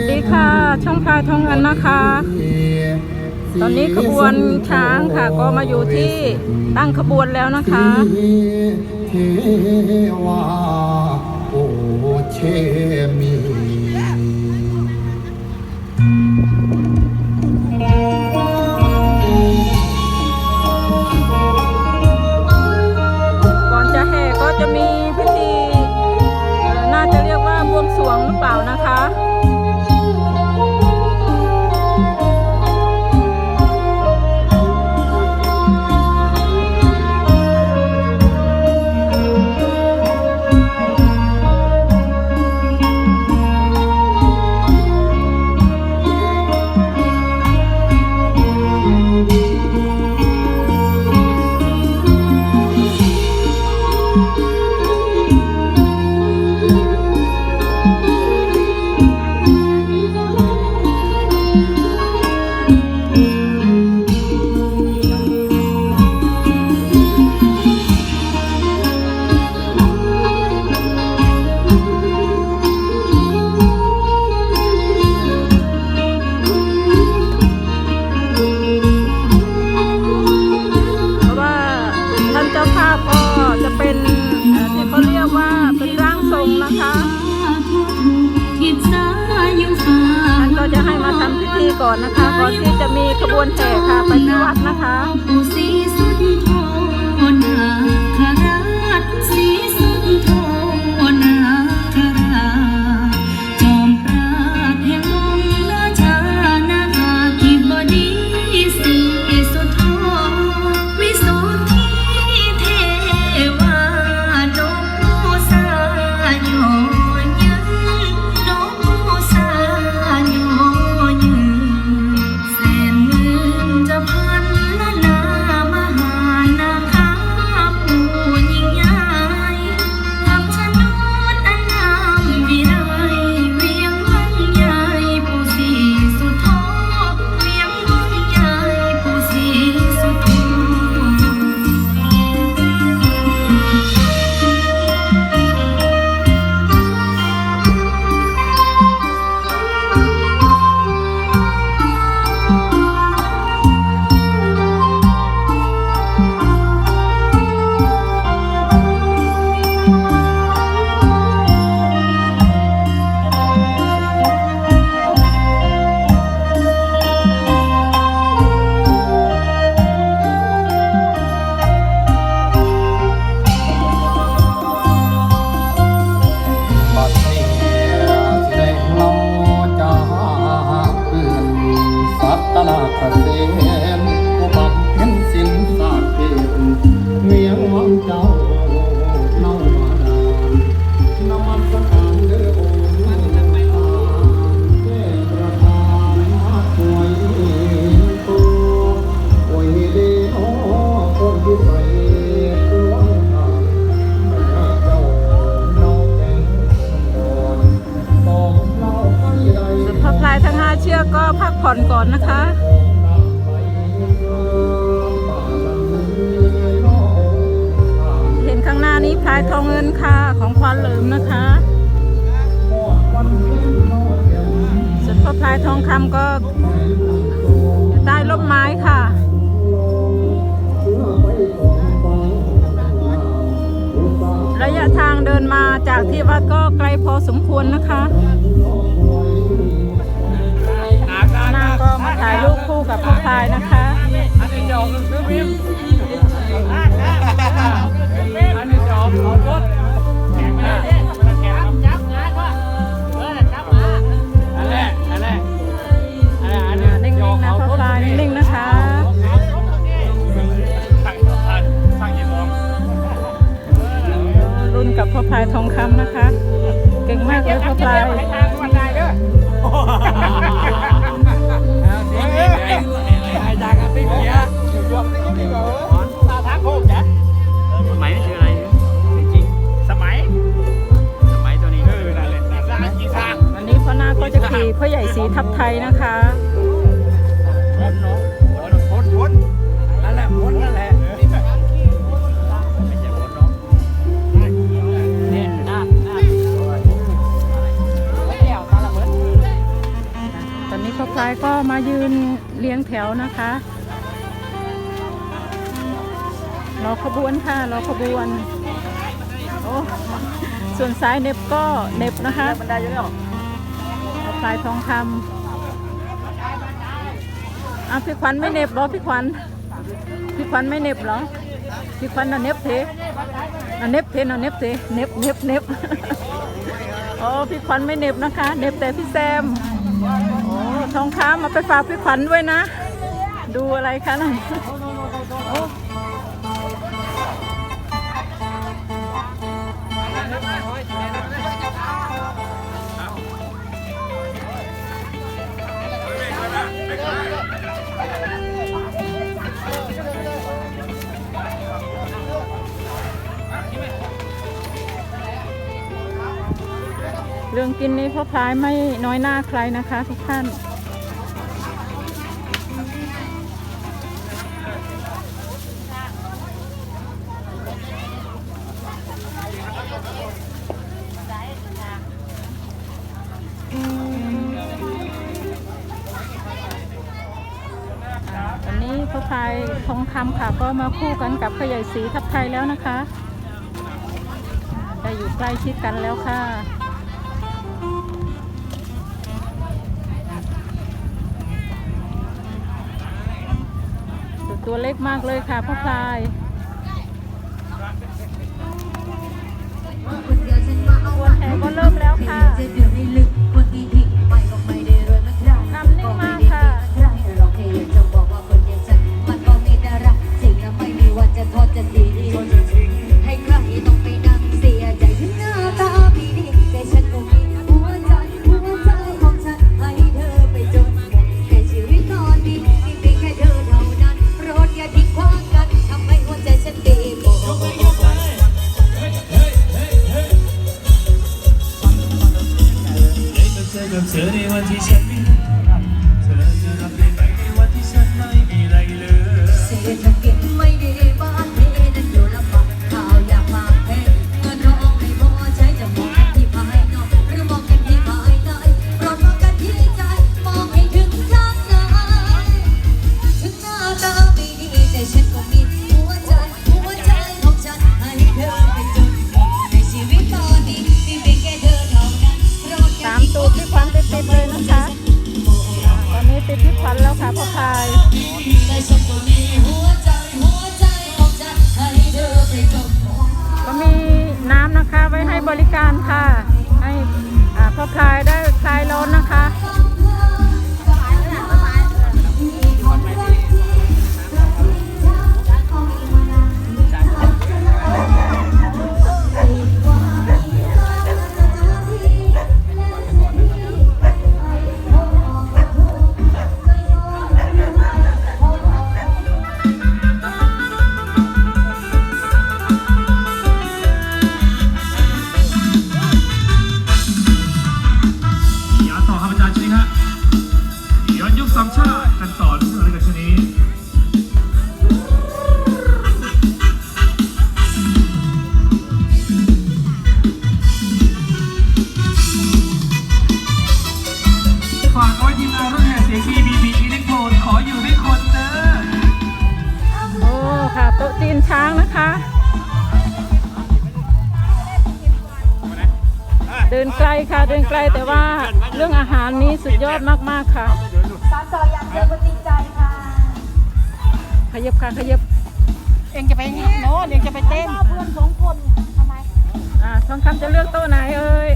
สดีค่ะ ช่องพายทองเงินนะคะ ตอนนี้ขบวนช้างค่ะ ก็มาอยู่ที่ตั้งขบวนแล้วนะคะเทวาโอเชมี อนนะคะน้านี้พลายทองเงินค่ะของควานเหลิมนะคะส่วนพอพลายทองคำก็ใต้ร่มไม้ค่ะระยะทางเดินมาจากที่วัดก็ไกลพอสมควรนะคะ ถ่ายรูปคู่กับพ่อพายนะคะนนี้ยอมเอพิมพ์อยนิ่งนะคะรุ่นกับพ่อพายทองคำนะคะ เก่งมากเลยพ่อพาย บวนส่วนซ้ายเน็บก็เน็บนะคะบัลายทองคำอะพี่ขวัญไม่เน็บรอพี่ขวัญพี่ขวัญไม่เน็บหรอพี่ขวัญน่ะเน็บเทน่ะเน็บเทน่ะเน็บเทเน็บเน็บเน็บโอ้พี่ขวัญไม่เน็บนะคะ เน็บแต่พี่แซมโอ้ทองคำมาไปฝากพี่ขวัญด้วยนะ ดูอะไรคะนั่น รื่องกินนี้พ่อพายไม่น้อยหน้าใครนะคะ ทุกท่านอันนี้พ่อพายทองคำค่ะก็มาคู่กันกับขยายสีทับไทยแล้วนะคะ ได้อยู่ใกล้ชิดกันแล้วค่ะ ตัวเล็กมากเลยค่ะพ่อพลายตัวแถวก็เริ่มแล้วค่ะ ไกลแต่ว่าเรื่องอาหารนี้สุดยอดมากๆค่ะสาวสอยากเจอคนจริงใจค่ะ ขยับค่ะขยับเองจะไปเนาะเองจะไปเต้นเพื่อนสองคนทำไมอ่าทองคำจะเลือกโต๊ะไหนเอ้ย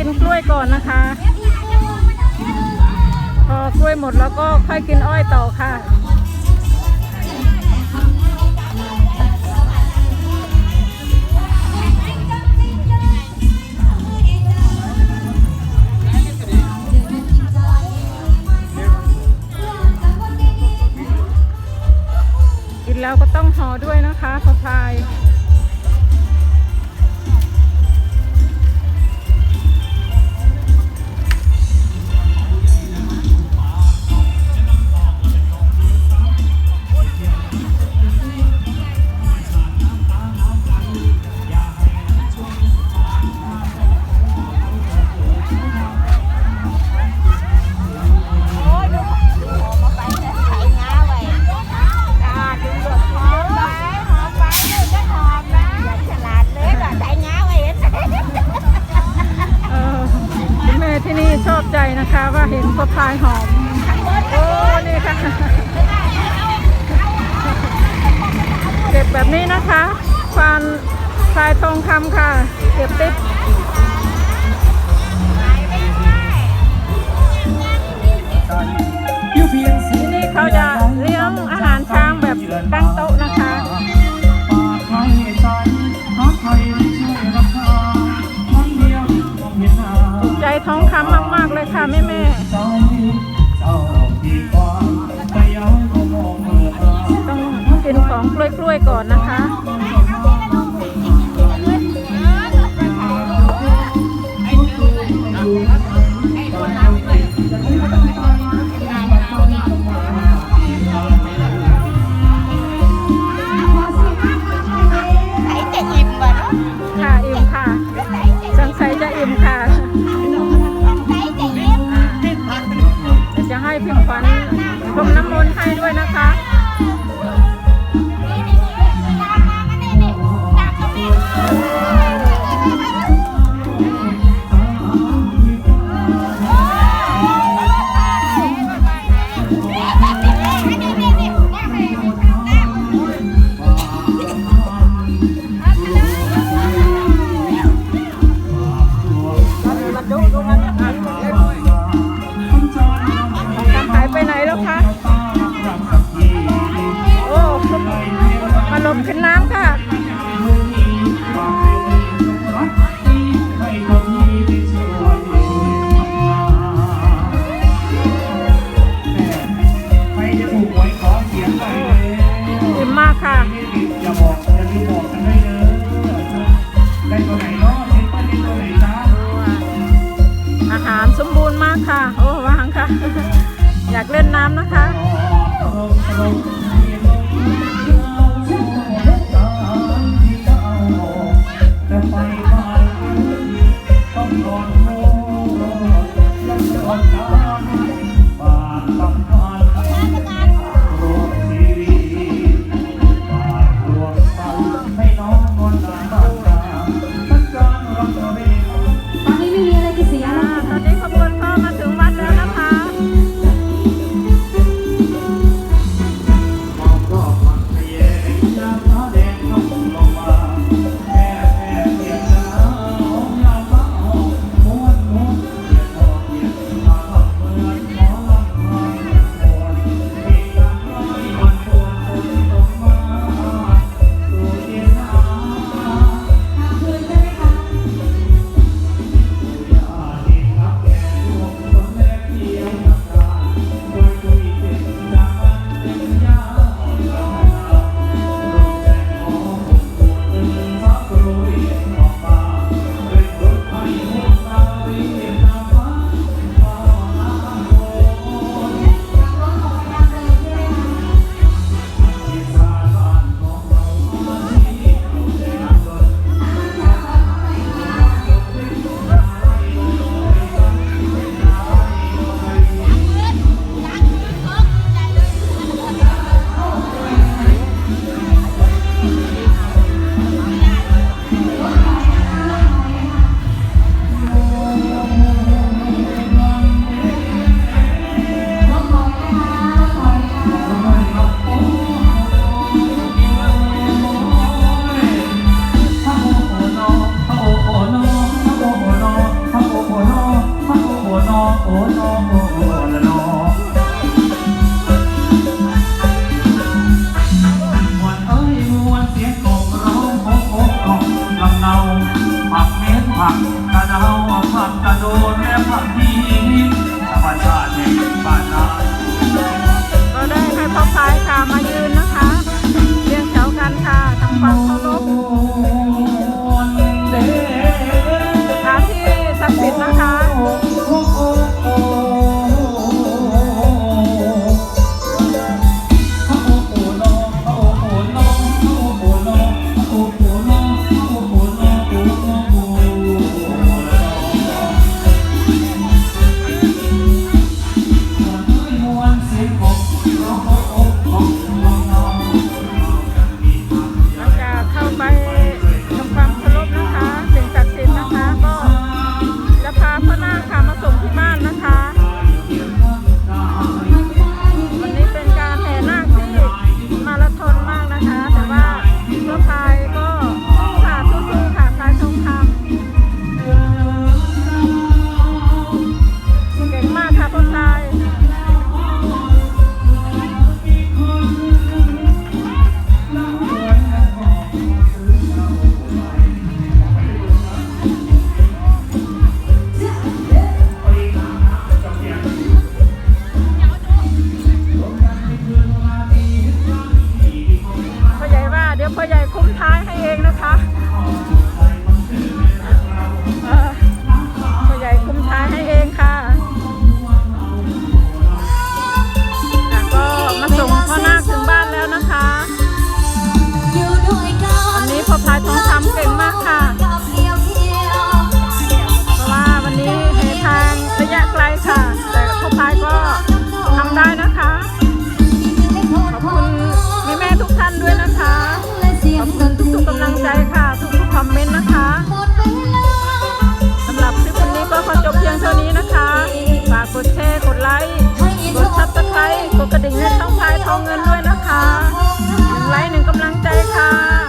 กินกล้วยก่อนนะคะ พอกล้วยหมดแล้วก็ค่อยกินอ้อยต่อค่ะกินแล้วก็ต้องห่อด้วยนะคะพอพาย แบบนี้นะคะควานทรายทองคำค่ะ เก็บติดที่นี่เขาจะเลี้ยงอาหารช้างแบบตั้งโต๊ะนะคะใจท้องคำมาก ๆ เลยค่ะ แม่แม่ เป็นของกล้วยๆก่อนนะคะ โดนแม่พักดีธรรมชาติแห่งบ้าน กดกระดิ่งให้ช่องพายทองเงินด้วยนะคะหนึ่งไลค์หนึ่งกำลังใจค่ะ